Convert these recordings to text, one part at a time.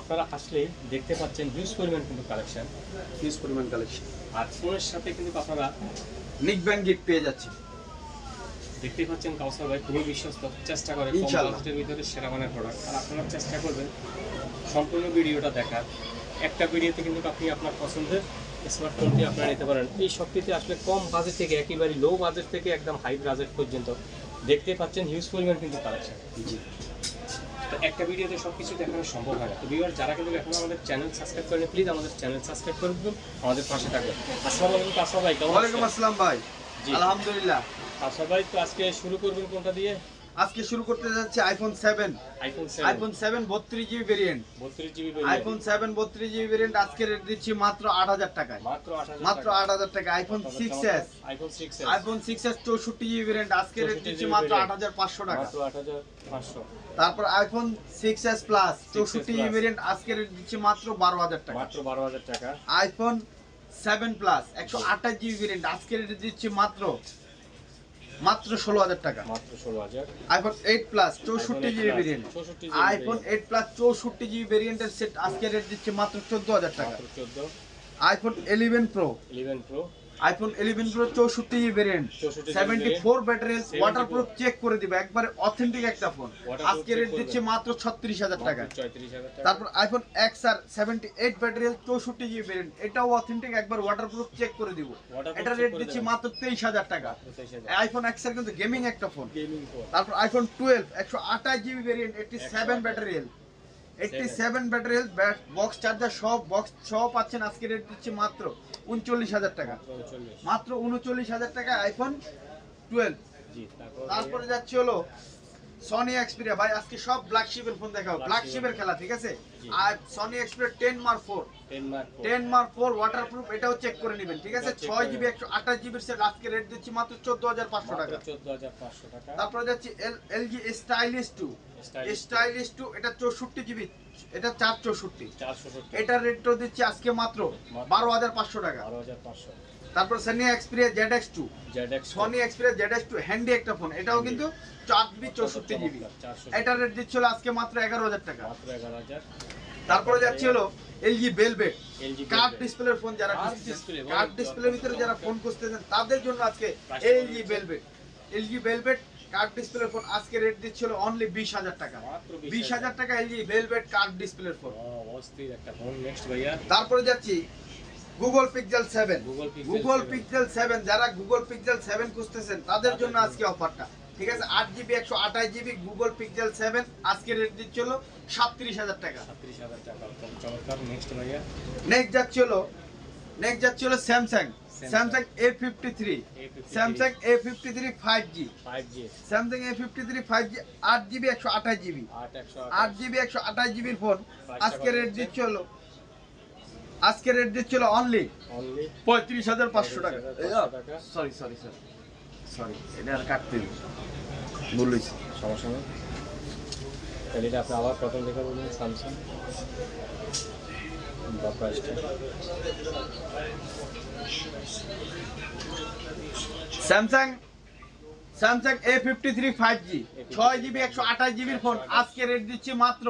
আপনারা আসলে দেখতে পাচ্ছেন হিউজ পরিমাণ কিন্তু কালেকশন হিউজ পরিমাণ কালেকশন আর ফোনের সাথে কিন্তু আপনারা নিক ব্যাংক গিফট পেয়ে যাচ্ছে। দেখতে পাচ্ছেন কাউসার ভাই খুবই বিশ্বস্ত চেষ্টা করে কম। বাজেটের ভিতরে সেরা মানের প্রোডাক্ট আর আপনারা চেষ্টা করবেন সম্পূর্ণ ভিডিওটা দেখার। একটা ভিডিওতে কিন্তু আপনি আপনার পছন্দের স্মার্টফোনটি আপনারা নিতে পারেন। এই শক্তিতে আসলে কম বাজেট থেকে একেবারে লো বাজেট থেকে একদম হাই বাজেট পর্যন্ত দেখতে পাচ্ছেন হিউজ পরিমাণ কিন্তু কালেকশন জি। তো একটা ভিডিওতে সব কিছু দেখানো সম্ভব হয় না। তো ভিউয়ার যারা কিন্তু এখন আমাদের চ্যানেল সাবস্ক্রাইব করেন প্লিজ আমাদের চ্যানেল সাবস্ক্রাইব করে দিন আমাদের পাশে থাকবেন। আসসালামু আলাইকুম কাসা ভাই কেমন আছেন? আসসালাম ভাই। জি। আলহামদুলিল্লাহ। কাসা ভাই তো আজকে শুরু করবেন কোনটা দিয়ে? আজকে শুরু করতে যাচ্ছে আইফোন সেভেন আইফোন সেভেন বত্রিশ জিবি ভেরিয়েন্ট আইফোন সেভেন বত্রিশ জিবি ভেরিয়েন্ট আজকে রেট দিচ্ছি মাত্র আট হাজার টাকায়। মাত্র আট হাজার টাকা iPhone six S iPhone six S চৌষট্টি জিবি ভেরিয়েন্ট আজকে রেট দিচ্ছি মাত্র আট। হাজার পাঁচশো টাকা। তারপর আইফোন সিক্স এস প্লাস চৌষট্টি জিবি। ভেরিয়েন্ট আজকে রেট দিচ্ছি মাত্র বারো হাজার টাকা। মাত্র বারো হাজার টাকা। আইফোন সেভেন প্লাস একশো আঠাশ জিবি ভেরিয়েন্ট আজকে রেট দিচ্ছি মাত্র মাত্র ষোলো হাজার টাকা। মাত্র ষোলো হাজার। আইফোন এইট প্লাস চৌষট্টি GB variant iPhone eight plus চৌষট্টি জিবি ভেরিয়েন্টের সেট আজকে রেট দিচ্ছে মাত্র চোদ্দ হাজার টাকা। চোদ্দ। IPhone eleven pro eleven pro iPhone eleven pro চৌষট্টি GB variant 64 seventy four battery 74 waterproof check করে দিবে। একবারে অথেন্টিক একটা ফোন আজকে রেট দিচ্ছে মাত্র ছত্রিশ হাজার টাকা। তারপর iPhone X R seventy eight battery চৌষট্টি জিবি ভেরিয়েন্ট এটাও অথেন্টিক একবার ওয়াটারপ্রুফ চেক করে দিব। এটা রেট দিচ্ছে মাত্র তেইশ হাজার টাকা। আইফোন এক্স আর কিন্তু গেমিং একটা ফোন তারপর আইফোন টুয়েলভ একশো আঠাশ GB variant eighty seven 128 Seven। Seven battery box charger সব বক্স সহ পাচ্ছেন আজকে রেট দিচ্ছি মাত্র উনচল্লিশ হাজার টাকা। মাত্র উনচল্লিশ হাজার টাকা আইফোন টুয়েলভ তারপরে যাচ্ছে হলো সনি এক্সপিরিয়া ভাই আজকে সব ব্ল্যাক শিপের ফোন দেখাও ব্ল্যাক শিপের খেলা ঠিক আছে? আর Sony Xperia ten mark four ten mark ten mark four waterproof এটাও চেক করে নেবেন ঠিক আছে? ছয় জিবি একশো আঠাশ জিবির সেট আজকে রেট দিচ্ছি মাত্র চোদ্দ হাজার পাঁচশো টাকা। চোদ্দ হাজার পাঁচশো টাকা। তারপরে যাচ্ছি LG stylish two stylish two এটা চৌষট্টি জিবি এটা চার চৌষট্টি। এটার রেটও দিচ্ছি আজকে মাত্র মাত্র। বারো হাজার পাঁচশো টাকা। বারো হাজার পাঁচশো। তারপর Sony Xperia Z X two Z X Sony Xperia Z X two handy একটা ফোন এটাও কিন্তু চার জিবি চৌষট্টি জিবি এটার রেট দিচ্ছিল আজকে মাত্র এগারো হাজার টাকা। তারপরে যাচ্ছে হলো এলজি বেলবেট কার্ড ডিসপ্লের ফোন যারা। কার্ড ডিসপ্লের ভিতরে যারা ফোন খুঁজতেছেন তাদের জন্য আজকে LG Velvet LG Velvet curved ডিসপ্লের ফোন আজকে রেট দিচ্ছিল অনলি বিশ হাজার টাকা। বিশ হাজার। টাকা এলজি বেলবেট কার্ড ডিসপ্লের ফোন তারপরে যাচ্ছি Google Pixel seven Google 7 Pixel seven যারা গুগল পিক্সেল সেভেন খুঁজতেছেন তাদের জন্য আজকে অফারটা ঠিক আছে? আট জিবি একশো আঠাশ জিবি গুগল পিক্সেল সেভেন আজকে রেট দিচ্ছিল সাতত্রিশ হাজার টাকা। সাতত্রিশ হাজার টাকা। চমৎকার। নেক্সট ভাইয়া। নেক্সট যাচ্ছে হলো নেক্সট যাচ্ছে হলো Samsung Samsung A fifty three Samsung A fifty three five G Samsung A fifty three five G আট জিবি একশো আঠাশ জিবি আট জিবি একশো আঠাশ জিবির ফোন আজকে রেট হচ্ছে? দিচ্ছে হলো আজকে রেট দিচ্ছিল অনলি অনলি পঁয়ত্রিশ হাজার পাঁচশো টাকা। সরি সরি সরি সরি এটা আর কাটতে সমস্যা নেই। তাহলে এটা আপনি আবার প্রথম দেখে বলবেন স্যামসাং বা প্রাইসটা Samsung Samsung A fifty three five G ছয় জিবি একশো আঠাশ জিবির ফোন আজকে রেট দিচ্ছি মাত্র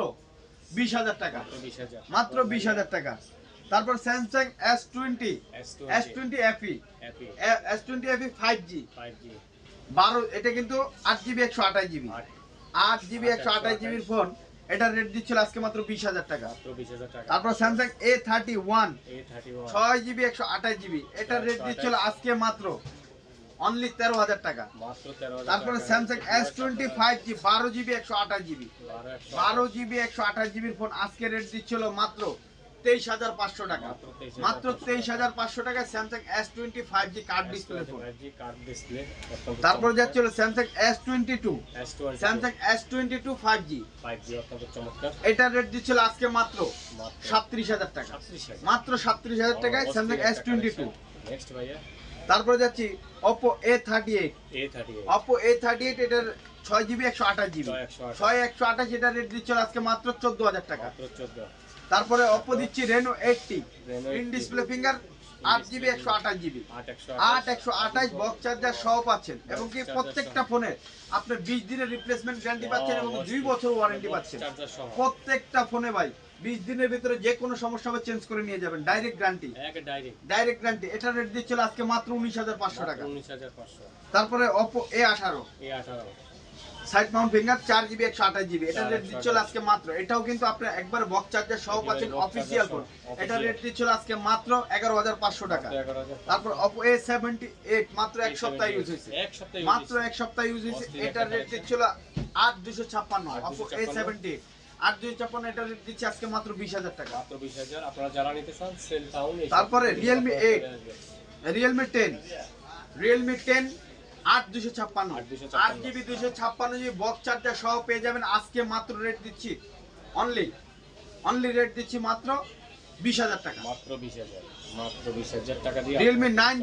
বিশ হাজার টাকা। মাত্র বিশ হাজার টাকা। তারপর Samsung S twenty S twenty FE S twenty FE five G বারো এটা কিন্তু আট জিবি একশো আঠাশ জিবি আট জিবি একশো আঠাশ জিবির ফোন এটার রেট দিচ্ছিল আজকে মাত্র বিশ হাজার টাকা। তারপর স্যামসাং এ থার্টি ওয়ান ছয় জিবি একশো আঠাশ জিবি এটার রেট দিচ্ছিল আজকে মাত্র অনলি তেরো হাজার টাকা। তারপরে। Samsung S twenty five G বারো জিবি একশো আঠাশ জিবি বারো জিবি একশো আঠাশ জিবির ফোন আজকে রেট দিচ্ছিল মাত্র তেইশ হাজার পাঁচশো টাকা। মাত্র তেইশ হাজার পাঁচশো টাকায় Samsung S twenty five G curved display phone তারপর যাচ্ছে হলো Samsung S twenty two Samsung S twenty two five G এটার রেট দিচ্ছিল আজকে মাত্র সাতত্রিশ হাজার টাকা। মাত্র সাতত্রিশ হাজার টাকায় স্যামসাং এস টোয়েন্টি টু তারপরে যাচ্ছি Oppo A thirty eight Oppo A thirty eight এটার ছয় জিবি একশো আঠাশ জিবি ছয় একশো আঠাশ। এটার রেট দিচ্ছিল আজকে মাত্র চোদ্দ হাজার টাকা। চোদ্দ। তারপরে অপো দিচ্ছি Reno eight T in display finger আট জিবি একশো আঠাশ জিবি আট একশো আঠাশ। বক্স চার্জার সহ পাচ্ছেন। এবং কি প্রত্যেকটা ফোনে আপনার বিশ দিনের রিপ্লেসমেন্ট গ্যারান্টি পাচ্ছেন এবং দুই বছর ওয়ারেন্টি পাচ্ছেন। প্রত্যেকটা ফোনে ভাই বিশ দিনের ভিতরে যে কোনো সমস্যা হবে চেঞ্জ করে নিয়ে যাবেন ডাইরেক্ট গ্যারান্টি ডাইরেক্ট গ্যারান্টি এটা রেট দিচ্ছিল আজকে মাত্র উনিশ হাজার পাঁচশো টাকা। উনিশ হাজার পাঁচশো। তারপরে অপো এ আঠারো। এই আঠারো। সাইড মাউন্ট ফিঙ্গার চার জিবি একশো আঠাশ জিবি। এটা রেট দিচ্ছিল আজকে মাত্র। এটাও কিন্তু আপনার একবার বক্স চার্জার সহ পাচ্ছেন অফিসিয়াল ফোন এটা। রেট দিচ্ছিল আজকে মাত্র এগারো হাজার পাঁচশো টাকা। তারপর অপো এ সেভেন্টি এইট মাত্র এক সপ্তাহ ইউজ হয়েছে। মাত্র এক সপ্তাহ ইউজ হয়েছে। অস্থির এটা একটা রেট দিচ্ছিল আট দুশো ছাপ্পান্ন অপো এ। সেভেন্টি আট দুশো ছাপ্পান্ন এটা দিচ্ছে আজকে মাত্র বিশ হাজার টাকা। মাত্র বিশ হাজার। আপনারা যারা নিতে চান সেল তারপরে Realme 8 Realme ten Realme ten আট দুশো ছাপ্পান্ন। আট জিবি দুশো ছাপ্পান্ন জিবি বক্স চার্জার সহ পেয়ে যাবেন। আজকে মাত্র রেট দিচ্ছি অনলি অনলি রেট দিচ্ছি মাত্র বিশ হাজার টাকা। মাত্র বিশ হাজার মাত্র বিশ হাজার টাকা দিয়ে Realme nine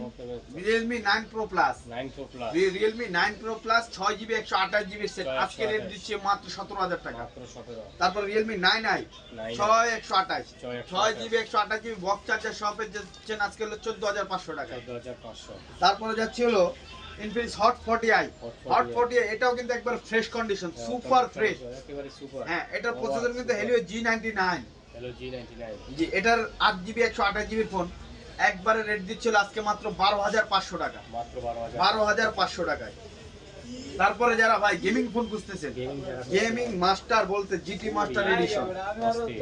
Realme nine pro plus nine pro plus Realme nine pro plus ছয় জিবি একশো আঠাশ জিবি সেট আজকে রেট 128 দিচ্ছি মাত্র সতেরো হাজার টাকা। তারপর রিয়েলমি নাইন আই ছয় একশো আঠাশ। ছয়। জিবি একশো আঠাশ জিবি বক্স চার্জার সহ পেয়ে যাচ্ছেন আজকে হলো চোদ্দ হাজার পাঁচশো টাকা চোদ্দ হাজার পাঁচশো। তারপরে যাচ্ছে হলো Infinix hot forty I 40i hot forty I এটাও কিন্তু একবার ফ্রেশ কন্ডিশন সুপার ফ্রেশ একেবারে সুপার হ্যাঁ এটার প্রসেসর কিন্তু Helio G ninety nine G এটার আট জিবি একশো আঠাশ জিবির ফোন একবারে রেট দিচ্ছিল আজকে মাত্র বারো হাজার পাঁচশো টাকা। মাত্র বারো হাজার। বারো হাজার পাঁচশো টাকায়। তারপরে যারা ভাই গেমিং ফোন খুঁজতেছেন গেমিং মাস্টার বলতে GT master edition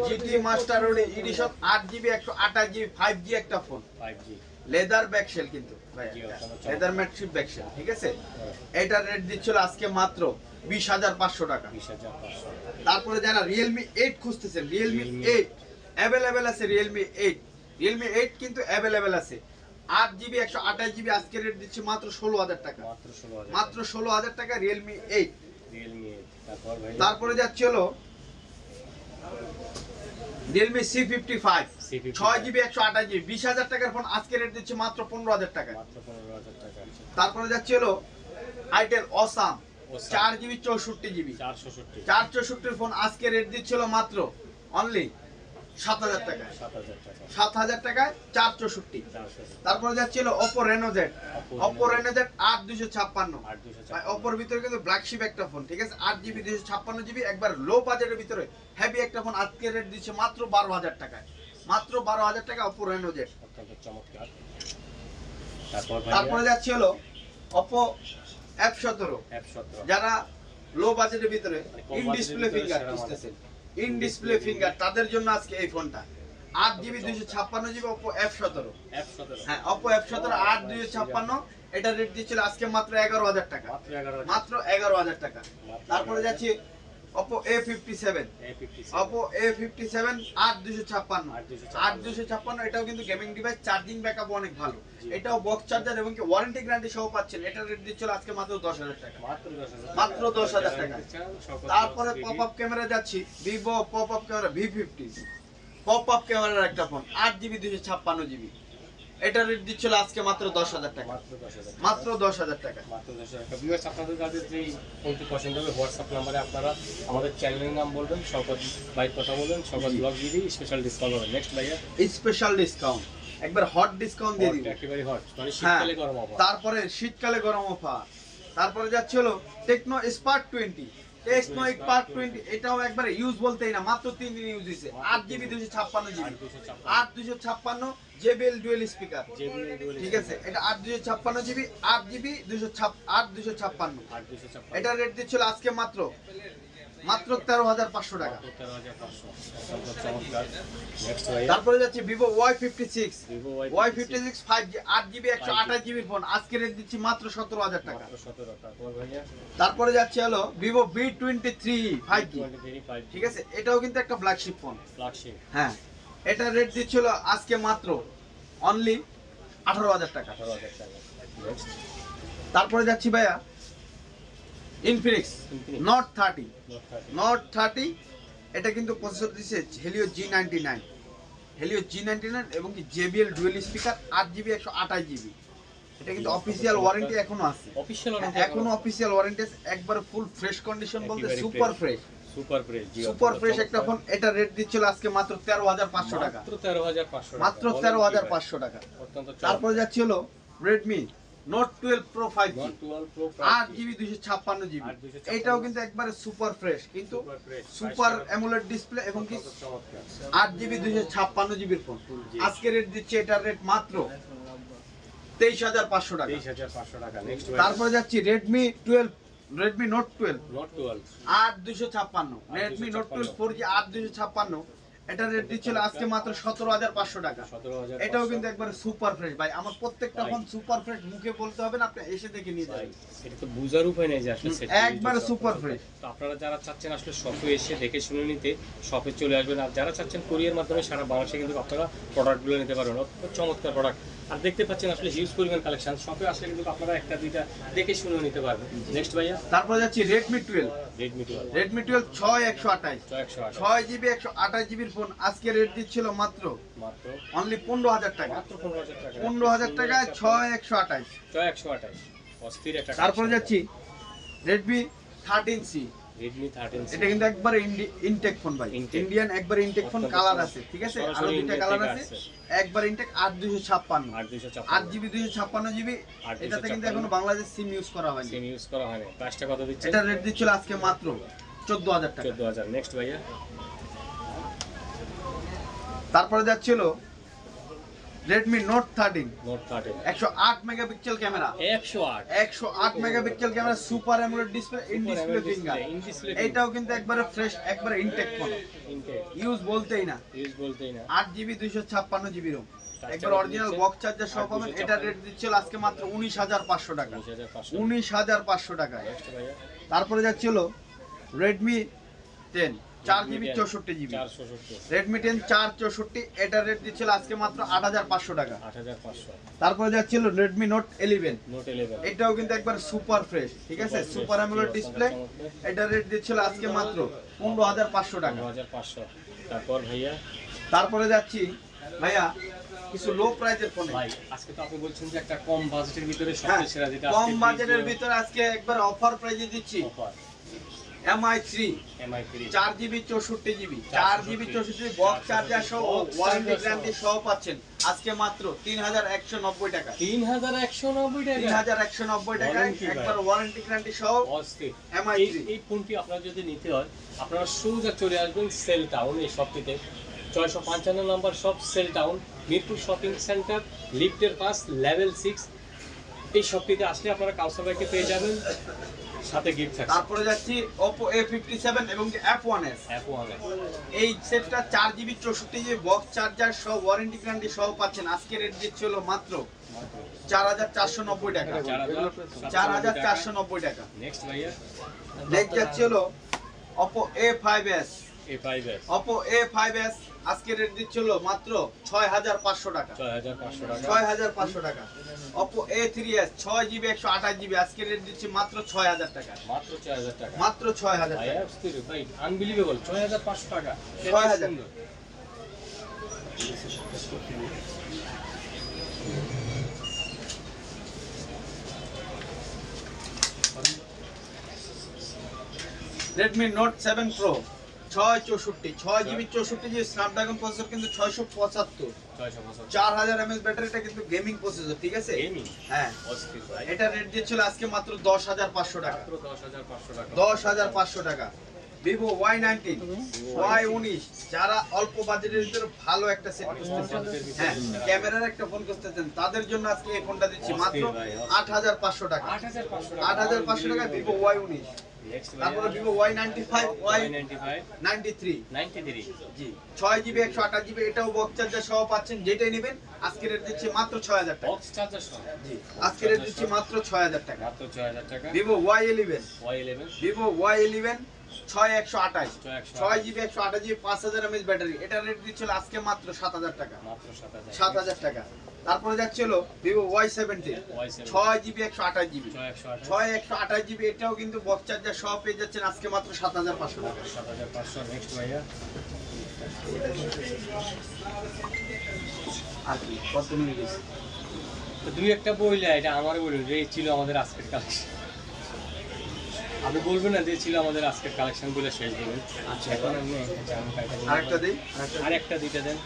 GT master edition আট জিবি একশো আঠাশ জিবি ফাইভ জি একটা phone five G leather back shell কিন্তু লেদার ম্যাটশিপ ব্যাকশেল ঠিক আছে? হ্যাঁ। এটার রেট দিচ্ছিল আজকে মাত্র বিশ হাজার পাঁচশো টাকা। তারপরে যারা রিয়েলমি এইট খুঁজতেছেন রিয়েলমি এইট অ্যাভেলেবেল আছে রিয়েলমি এইট রিয়েলমি এইট কিন্তু অ্যাভেলেবেল আছে। আট জিবি একশো আঠাশ জিবি আজকে রেট দিচ্ছে মাত্র ষোলো হাজার টাকা। মাত্র ষোলো হাজার টাকা। রিয়েলমি এইট তারপরে যাচ্ছে হলো রিয়েলমি সি ফিফটি ফাইভ ছয় জিবি একশো আঠাশ জিবি বিশ হাজার টাকার ফোন আজকে রেট দিচ্ছে মাত্র পনেরো হাজার টাকা তারপরে যাচ্ছে হলো আইটেল অসাম চার জিবি চৌষট্টি জিবি চার চৌষট্টির ফোন আজকে রেট দিচ্ছিল মাত্র অনলি সাত হাজার টাকায়। সাত হাজার টাকা সাত হাজার টাকায় চার চৌষট্টি তারপরে যাচ্ছিল ওপো রেনোজেট Oppo রেনোজেট আট দুশো ছাপ্পান্ন। আট দুশো ভাই ওপোর ভিতরে কিন্তু ব্ল্যাক একটা ফোন ঠিক আছে? আট জিবি দুশো ছাপ্পান্ন জিবি একবার লো বাজেটের ভিতরে হেভি একটা ফোন আজকে রেট দিচ্ছে মাত্র বারো হাজার টাকায়। মাত্র বারো হাজার টাকা ওপো রেনোজেট তারপর যাচ্ছে হলো সতেরো। অ্যাপ সতেরো। যারা লো বাজেটের ভিতরে ইন ডিসপ্লে ফিঙ্গার খুঁজতেছেন ইন ডিসপ্লে ফিঙ্গার তাদের জন্য আজকে এই ফোনটা। আট জিবি দুইশো ছাপ্পান্ন জিবি অপো এফ সতেরো। হ্যাঁ অপো এফ সতেরো আট দুইশো ছাপ্পান্ন। এটা রেট দিচ্ছিল আজকে মাত্র এগারো হাজার টাকা। মাত্র এগারো হাজার। মাত্র এগারো হাজার টাকা। তারপরে যাচ্ছি Oppo A fifty seven Oppo A fifty seven আট দুশো ছাপ্পান্ন। আট দুশো ছাপ্পান্ন। এটাও কিন্তু গেমিং ডিভাইস চার্জিং ব্যাকআপ অনেক ভালো। এটাও বক্স চার্জার এবং কি ওয়ারেন্টি গ্যারান্টি সহ পাচ্ছেন। এটা রেট দিচ্ছিল আজকে মাত্র দশ হাজার টাকা। মাত্র দশ হাজার। টাকা। তারপরে পপ আপ ক্যামেরা যাচ্ছি। Vivo pop up camera V fifty pop up ক্যামেরার একটা ফোন আট জিবি দুশো ছাপ্পান্ন জিবি এটা রেট দিচ্ছিল আজকে মাত্র দশ হাজার টাকা। মাত্র দশ হাজার টাকা। মাত্র দশ হাজার টাকা। ভিউয়ার্স আপনাদের যেই ফোনটি পছন্দ হবে হোয়াটসঅ্যাপ নাম্বারে আপনারা আমাদের চ্যানেলের নাম বলবেন সকল ভাই কথা বলবেন সকল ব্লগ দিয়ে দিই স্পেশাল ডিসকাউন্ট হবে। নেক্সট ভাইয়া। স্পেশাল ডিসকাউন্ট একবার হট ডিসকাউন্ট দিয়ে দিব। একেবারে হট মানে হ্যাঁ। শীতকালে গরম অফার তারপরে শীতকালে গরম অফার তারপরে যাচ্ছে হলো Tecno Spark twenty Tecno Spark twenty এটাও একবারে ইউজ বলতেই না মাত্র তিন দিন ইউজ হয়েছে। আট জিবি দুশো ছাপ্পান্ন জিবি আট দুশো ছাপ্পান্ন। জেবিএল ডুয়েল স্পিকার ঠিক আছে? এটা আট দুশো ছাপ্পান্ন জিবি আট জিবি দুশো ছাপ আট দুশো ছাপ্পান্ন। আট দুশো ছাপ্পান্ন। এটা রেট দিচ্ছিল আজকে মাত্র মাত্র তেরো হাজার পাঁচশো টাকা। তারপরে যাচ্ছে Vivo Y fifty six Y fifty six five G আট জিবি একশো আঠাশ জিবির ফোন আজকে রেট দিচ্ছি মাত্র সতেরো হাজার টাকা। তারপর যাচ্ছে হলো Vivo V twenty three five G ঠিক আছে? এটাও কিন্তু একটা ফ্ল্যাগশিপ ফোন হ্যাঁ। এটা রেট দিচ্ছিল আজকে মাত্র অনলি আঠারো হাজার টাকা। আঠারো হাজার টাকা। তারপরে যাচ্ছি ভাইয়া Infinix. Note thirty note thirty এটা কিন্তু প্রসেসর দিচ্ছে Helio G ninety nine Helio G ninety nine এবং কি জেবিএল ডুয়েল স্পিকার আট জিবি একশো আঠাশ জিবি এটা কিন্তু অফিসিয়াল ওয়ারেন্টি এখনও আছে। অফিসিয়াল এখনও অফিসিয়াল ওয়ারেন্টি একবার ফুল ফ্রেশ কন্ডিশন বলতে super fresh super fresh super fresh একটা ফোন এটা রেট দিচ্ছিল আজকে মাত্র তেরো হাজার পাঁচশো টাকা। মাত্র তেরো হাজার পাঁচশো মাত্র টাকা। তারপরে যাচ্ছি হলো Redmi note twelve pro five G note twelve pro আট জিবি দুইশো ছাপ্পান্ন জিবি আট দুইশো ছাপ্পান্ন। এটাও কিন্তু একবারে সুপার ফ্রেশ কিন্তু সুপার অ্যামুলেট ডিসপ্লে এবং কি আট জিবি দুইশো ছাপ্পান্ন জিবির ফোন আজকে রেট দিচ্ছে এটার রেট মাত্র তেইশ হাজার পাঁচশো টাকা। তেইশ হাজার পাঁচশো টাকা তারপরে যাচ্ছি Redmi twelve Redmi note twelve note twelve আট দুশো ছাপ্পান্ন। Redmi note twelve four G আট দুশো ছাপ্পান্ন। এটার রেট দিচ্ছিল আজকে মাত্র সতেরো হাজার পাঁচশো টাকা। এটাও কিন্তু একবার সুপার ফ্রেশ ভাই। আমার প্রত্যেকটা ফোন সুপার ফ্রেশ মুখে বলতে হবে না আপনি এসে দেখে নিয়ে যাবেন। এটা তো বুঝার উপায় নেই যে আসলে হুম, set একবারে। তো আপনারা যারা চাচ্ছেন আসলে শপে এসে দেখে শুনে নিতে শপে চলে আসবেন। আর যারা চাচ্ছেন কোরিয়ার মাধ্যমে সারা বাংলাদেশে কিন্তু আপনারা প্রোডাক্টগুলো নিতে পারবেন। চমৎকার প্রোডাক্ট আর দেখতে পাচ্ছেন আসলে হিউজ পরিমাণ কালেকশন শপে আসলে কিন্তু আপনারা একটা দুইটা দেখে শুনে নিতে পারবেন। নেক্সট ভাইয়া? তারপরে যাচ্ছি Redmi twelve Redmi twelve Redmi twelve ছয় একশো আট ছয় জিবি একশো আঠাশ জিবির ফোন আজকে রেট দিচ্ছিল মাত্র মাত্র? অনলি পনেরো হাজার টাকা। মাত্র পনেরো হাজার টাকা। পনেরো হাজার টাকায় ছয় একশো আঠাইশ ছয় একশো আঠাশ। অস্থির একটা তারপরে যাচ্ছি Redmi thirteen C Redmi thirteen এটা কিন্তু একবারে ইনটেক ফোন ভাই। ইন্ডিয়ান একবার ইনটেক ফোন কালার আছে ঠিক আছে? আরও দুইটা কালার আছে। একবার ইনটেক আট দুশো ছাপ্পান্ন। আট দুইশো আট চাপান্ন জিবি দুশো ছাপ্পান্ন জিবি। আট দুইশো এটাতে কিন্তু। এখনও বাংলাদেশ সিম ইউজ করা হয়নি। সিম ইউজ করা হয়নি। প্রাইসটা কত দিচ্ছে? এটা রেট দিচ্ছিল আজকে মাত্র চোদ্দ হাজার টাকা। চোদ্দ হাজার। নেক্সট ভাইয়া। তারপরে যাচ্ছিল Redmi note thirteen note thirteen একশো আট মেগাপিক্সেল ক্যামেরা। একশো আট। একশো আট megapixel camera super AMOLED display in display finger এইটাও কিন্তু একবারে ফ্রেশ একবারে ইনটেক ফোন ইউজ বলতেই না। ইউজ বলতেই না। আট জিবি দুইশো ছাপ্পান্ন জিবি রোম একবার অরিজিনাল বক্স চার্জার আট পাবেন। এটা রেট দিচ্ছিল আজকে মাত্র উনিশ হাজার পাঁচশো টাকা। উনিশ হাজার পাঁচশো টাকায়। তারপরে যাচ্ছিল রেডমি টেন চার জিবি চৌষট্টি জিবি রেডমি টেন চার চৌষট্টি এটা রেট দিচ্ছিল আজকে মাত্র আট হাজার পাঁচশো টাকা। তারপরে যাচ্ছিল রেডমি নোট ইলেভেন এটাও কিন্তু একবার সুপার ফ্রেশ ঠিক আছে? সুপার অ্যামোলেড ডিসপ্লে এটা রেট দিচ্ছিল আজকে মাত্র পনেরো হাজার পাঁচশো টাকা। তারপর ভাইয়া? তারপরে যাচ্ছি ভাইয়া কিছু লো প্রাইজের ফোনে ভাই আজকে তো আপনি বলছেন যে একটা কম বাজেটের ভিতরে হ্যাঁ সবচেয়ে সেরা যেটা কম বাজেটের ভিতরে আজকে একবার অফার প্রাইজে দিচ্ছি। অফার এমআই থ্রি চার জিবি চৌষট্টি জিবি। চার জিবি চৌষট্টি বক্স চার্জার সহ ওয়ারেন্টি গ্যারান্টি সহ। পাচ্ছেন। আজকে মাত্র তিন হাজার একশো নব্বই টাকা। তিন হাজার একশো নব্বই তিন হাজার একশো নব্বই ভাই। একবার ওয়ারেন্টি গ্যারান্টি সহ MI এই এই ফোনটি আপনার যদি নিতে হয় আপনারা সোজা চলে আসবেন সেল টাউন এই শপটিতে ছয়শো পঞ্চান্ন number shop cell town Mirpur shopping centre লিফটের পাস লেভেল সিক্স এই শপটিতে আসলে আপনারা কাউসার পেয়ে যাবেন। সাথে গিফট থাকছে তারপরে যাচ্ছি Oppo A57 এবং F1s অ্যাপ ওয়ান এই সেটটা চার জিবি চৌষট্টি জিবি বক্স চার্জার সহ ওয়ারেন্টি গ্যারান্টি সহ পাচ্ছেন। আজকে রেট দিচ্ছে হলো মাত্র চার হাজার চারশো নব্বই টাকা। চার হাজার চারশো নব্বই টাকা। নেক্সট ভাইয়া। নেক্সট যাচ্ছে হলো Oppo A5s A five S Oppo A5s আজকে রেট দিচ্ছে হলো মাত্র ছয় হাজার পাঁচশো টাকা। ছয় হাজার পাঁচশো টাকা। পাঁচশো টাকা। Oppo A3s ছয় জিবি একশো আঠাশ জিবি আজকে রেট দিচ্ছে মাত্র ছয় হাজার টাকা। মাত্র ছয় হাজার টাকা। মাত্র ছয় হাজার টাকা। আনবিলিভেবল ছয় হাজার পাঁচশো টাকা। ছয় হাজার। সুন্দর। রেডমি নোট সেভেন প্রো ছয় চৌষট্টি ছয় জিবি চৌষট্টি জিবি স্ন্যাপড্রাগন প্রসেসর কিন্তু ছয়শো পঁচাত্তর। চার হাজার এমএস ব্যাটারিটা কিন্তু গেমিং প্রসেসর ঠিক আছে? হ্যাঁ। এটা রেট দিচ্ছিল আজকে মাত্র দশ হাজার পাঁচশো টাকা। মাত্র দশ হাজার পাঁচশো টাকা। দশ হাজার পাঁচশো টাকা। ভিভো ওয়াই নাইনটিন ওয়াই উনিশ যারা অল্প বাজেটের ভিতরে ভালো একটা সেট খুঁজতেছেন। হ্যাঁ ক্যামেরার একটা ফোন খুঁজতেছেন তাদের জন্য আজকে এই ফোনটা দিচ্ছি মাত্র আট হাজার পাঁচশো টাকা। আট হাজার পাঁচশো টাকা। ভিভো ওয়াই উনিশ তারপরে Vivo Y ninety five Y ninety three ninety three G ছয় জিবি একশো আঠাশ জিবি এটাও বক্স চার্জার সহ পাচ্ছেন। যেটাই নেবেন আজকে রেট দিচ্ছি মাত্র ছয় হাজার টাকা। বক্স চার্জার সহ? জি আজকে রেট দিচ্ছি মাত্র ছয় হাজার টাকা। মাত্র ছয় হাজার টাকা। Vivo Y eleven Y eleven Vivo Y eleven ছয় একশো আঠাশ। ছয় জিবি একশো আঠাশ জিবি পাঁচ হাজার এমএস ব্যাটারি। এটা রেট দিচ্ছিল আজকে মাত্র সাত হাজার টাকা। সাত হাজার। টাকা। তারপরে যাচ্ছিল Vivo Y seventeen Y seven ছয় জিবি একশো আঠাশ জিবি। ছয় একশো আঠাশ। জিবি এটাও কিন্তু বক্স চার্জার সহ পেয়ে যাচ্ছেন আজকে মাত্র সাত হাজার পাঁচশো টাকা। সাত হাজার পাঁচশো। নেক্সট ভাইয়া। আর কি কত মিনিট দুই একটা বইলে এটা আমার বলুন যে এই ছিল আমাদের আজকের কালেকশন। আপনি বলবেন না যে ছিল আমাদের আজকের শেষ দিবেন আচ্ছা। এখন আরেকটা দিই আর একটা দুইটা দেন।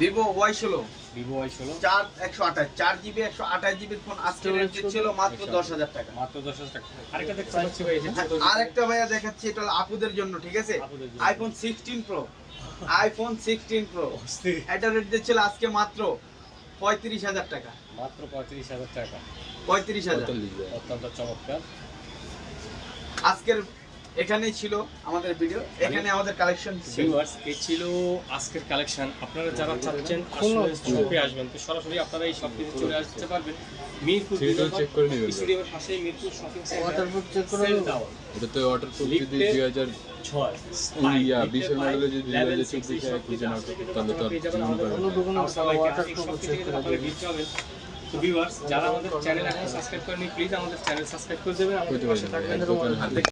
ভিভো ওয়াই ষোলো। ভিভো ওয়াই ষোলো। চার একশো আঠাশ। চার জিবি একশো আঠাশ জিবির ফোন আজকে ছিল মাত্র দশ হাজার টাকা। মাত্র দশ হাজার টাকা। আরেকটা দেখতে পাচ্ছি যে হ্যাঁ, আরেকটা ভাইয়া দেখাচ্ছি এটা হলো আপুদের জন্য ঠিক আছে? IPhone sixteen pro iPhone sixteen pro. এটা রেট দিচ্ছিল আজকে মাত্র পঁয়ত্রিশ হাজার টাকা। মাত্র পঁয়ত্রিশ হাজার টাকা। পঁয়ত্রিশ হাজার। অত্যন্ত চমৎকার। আজকের এখানেই ছিল আমাদের ভিডিও এখানে আমাদের কালেকশন ভিউয়ার্স এই ছিল আজকের কালেকশন আপনারা যারা চাচ্ছেন আসলে শপে আসবেন তো সরাসরি আপনারা এই শপটিতে চলে আসতে পারবেন। মিরপুর check করে নেবেন। স্টেডিয়ামের পাশেই Mirpur shopping centre Waterproof check করে নেবেন? এটা তো ওয়াটার প্রুফ যদি লিফটে- দুই হাজার ছয় ইয়া, বিশের model এ যদি দুই হাজার চব্বিশে খুঁজে না তাহলে তো দোকানে। waterproof check করে পাবেন। তো ভিউয়ার্স যারা আমাদের চ্যানেল এখন সাবস্ক্রাইব করেনি প্লিজ আমাদের চ্যানেল সাবস্ক্রাইব করে দেবেন আমাদের পাশে থাকবেন।